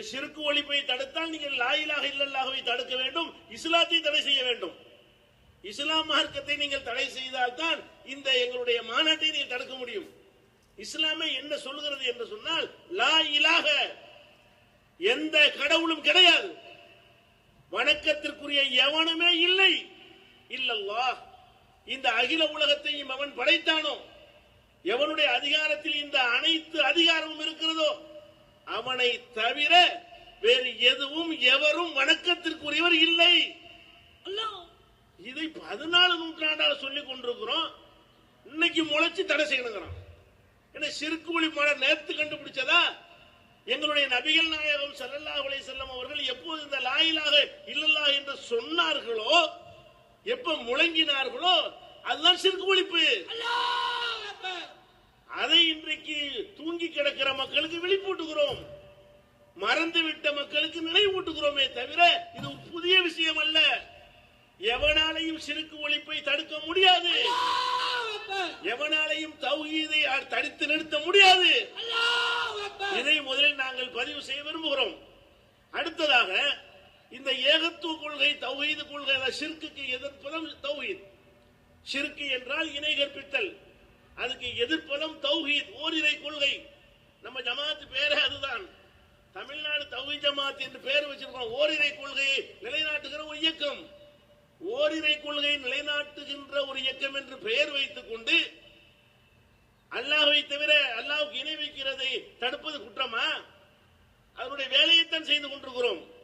இந்த சிறுக்கு ஒழிப்பை தடுத்தால் நீங்கள் லாயிலாக இல்லல்லாகவே தடுக்க வேண்டும். இஸ்லாத்தை தடை செய்ய வேண்டும். இஸ்லாம் மார்க்கத்தை நீங்கள் தடை செய்தால் தான் இந்த எங்களுடைய மாநாட்டை நீங்கள் தடுக்க முடியும். இஸ்லாமே என்ன சொல்லுகிறது என்று சொன்னால் லா இலாக எந்த கடவுளும் கிடையாது. வணக்கத்திற்குரிய எவனுமே இல்லை. இல்லல்லா இந்த அகில உலகத்தையும் அவன் படைத்தானோ? எவனுடைய அதிகாரத்தில் இந்த அனைத்து அதிகாரமும் இருக்கிறதோ? அவனை தவிர வேறு எதுவும் எவரும் வணக்கத்திற்குரியவர் இல்லை. இதை பதினாலு நூற்றாண்டால சொல்லிக் கொண்டிருக்கிறோம். இன்னைக்கு முளைச்சு தடை செய்யணுங்கிறோம் என்ன சிறுக்கு ஒளி மழை நேர்த்து கண்டுபிடிச்சதா? எங்களுடைய நபிகள் நாயகம் ஸல்லல்லாஹு அலைஹி வஸல்லம் அவர்கள் எப்போது இந்த லாயிலாக இல்லல்லா என்று சொன்னார்களோ எப்ப முழங்கினார்களோ அதுதான் சிறுக்கு ஒழிப்பு தூங்கி கிடக்கிற மக்களுக்கு விழிப்பூட்டுகிறோம் மறந்து விட்ட மக்களுக்கு நினைவூட்டுகிறோமே தவிர இது ஒரு புதிய விஷயம் அல்ல எவனாலையும் சிறுக்கு ஒழிப்பை தடுக்க முடியாது. எவனாலையும் தௌஹீதை தடுத்து நிறுத்த முடியாது. இதை முதலில் நாங்கள் பதிவு செய்ய விரும்புகிறோம். அடுத்ததாக இந்த ஏகத்துவ கொள்கை தௌஹீது கொள்கை அதாவது எதிர்ப்பதும் எதிர்ப்பதம் தௌஹீத். ஷிர்கு என்றால் இணை கற்பித்தல். அதுக்கு எதிர்ப்பதம் தௌஹீத் ஓரிரை கொள்கை. நம்ம ஜமாத்து பேரே அதுதான். தமிழ்நாடு தௌஹீத் ஜமாத் என்று பெயர் வச்சிருக்கோம். ஓரிரை கொள்கையை நிலைநாட்டுகிற ஒரு இயக்கம். ஓரிரை கொள்கையை நிலைநாட்டுகின்ற ஒரு இயக்கம் என்று பெயர் வைத்துக் கொண்டு அல்லாஹை தவிர அல்லாஹுக்கு இணை வைக்கிறதை தடுப்பது குற்றமா? அதனுடைய வேலையைத்தான் செய்து கொண்டிருக்கிறோம்.